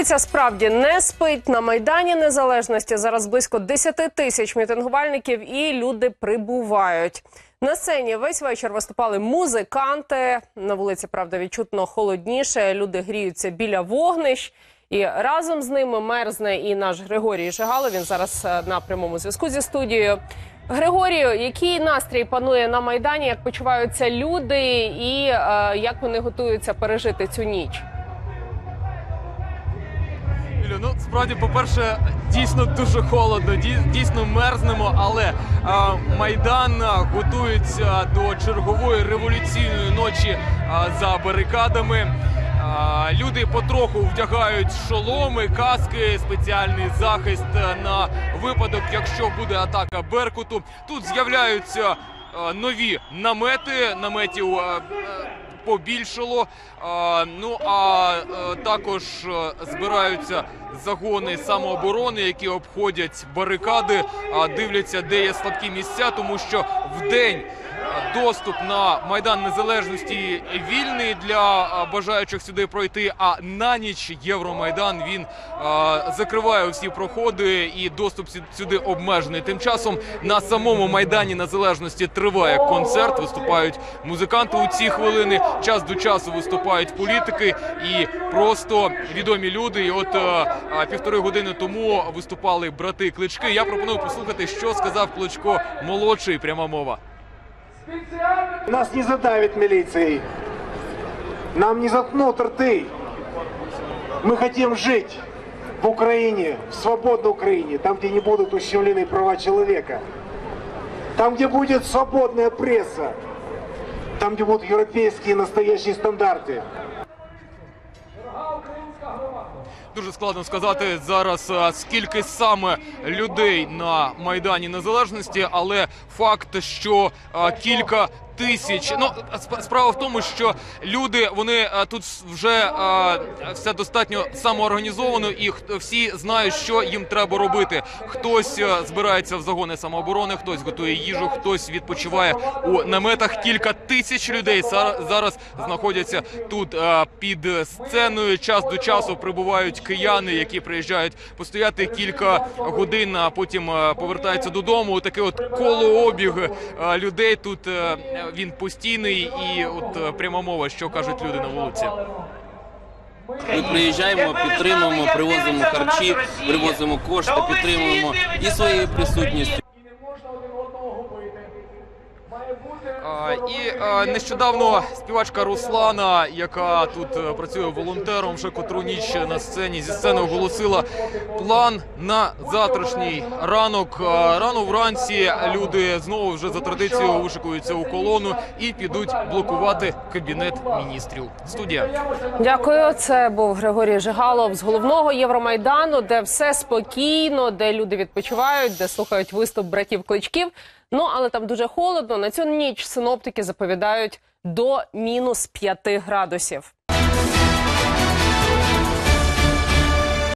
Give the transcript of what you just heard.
Вулиця справді не спить на майдані Незалежності. Зараз близько 10 тисяч мітингувальників, і люди прибувають. На сцені весь вечір виступали музиканти. На вулиці правда відчутно холодніше. Люди гріються біля вогнищ. І разом з ними мерзне і наш Григорій Жигало. Він зараз е, на прямому зв'язку зі студією. Григорію, який настрій панує на майдані? Як почуваються люди, і е, як вони готуються пережити цю ніч? Юлю, ну справді, по-перше, дійсно дуже холодно, дійсно мерзнемо, але а, майдан готується до чергової революційної ночі а, за барикадами. А, люди потроху вдягають шоломи, каски, спеціальний захист на випадок, якщо буде атака Беркуту. Тут з'являються нові намети, наметів. а, побільшало. Ну а е, також е, збираються загони самооборони, які обходять барикади, дивляться, де є слабкі місця, тому що в день доступ на майдан незалежності вільний для бажаючих сюди пройти. А на ніч Євромайдан він закриває всі проходи і доступ сю- сюди обмежений. Тим часом на самому майдані незалежності триває концерт. Виступають музиканти у ці хвилини. Час до часу виступають політики і просто відомі люди. І от півтори години тому виступали брати Клички. Я пропоную послухати, що сказав Кличко молодший. Пряма мова. Нас не задавит милицией. Нам не заткнут рты. Мы хотим жить в Украине, в свободной Украине, там, где не будут ущемлены права человека. Там, где будет свободная пресса. Там, где будут европейские настоящие стандарты. Дуже складно сказати зараз, скільки саме людей на майдані незалежності, але факт, що кілька тисяч. Ну сп- справа в тому, що люди вони тут вже а, все достатньо самоорганізовано, і всі знають, що їм треба робити. Хтось збирається в загони самооборони, хтось готує їжу, хтось відпочиває у наметах. Кілька тисяч людей зара- зараз знаходяться тут під сценою. Час до часу прибувають кияни, які приїжджають постояти кілька годин, а потім повертаються додому. Такий от колообіг а, людей тут е, він постійний, і от е, пряма мова, що кажуть люди на вулиці. Ми приїжджаємо, підтримуємо, привозимо харчі, привозимо кошти, підтримуємо і своєю присутністю. І нещодавно співачка Руслана, яка тут е, працює волонтером, вже котру ніч на сцені зі сцени оголосила план на завтрашній ранок. Рано вранці люди знову вже за традицією вишикуються у колону і підуть блокувати кабінет міністрів. Студія. Дякую. Це був Григорій Жигалов з головного Євромайдану, де все спокійно, де люди відпочивають, де слухають виступ братів кличків. Ну але там дуже холодно. На цю ніч синоптики заповідають до мінус 5 градусів.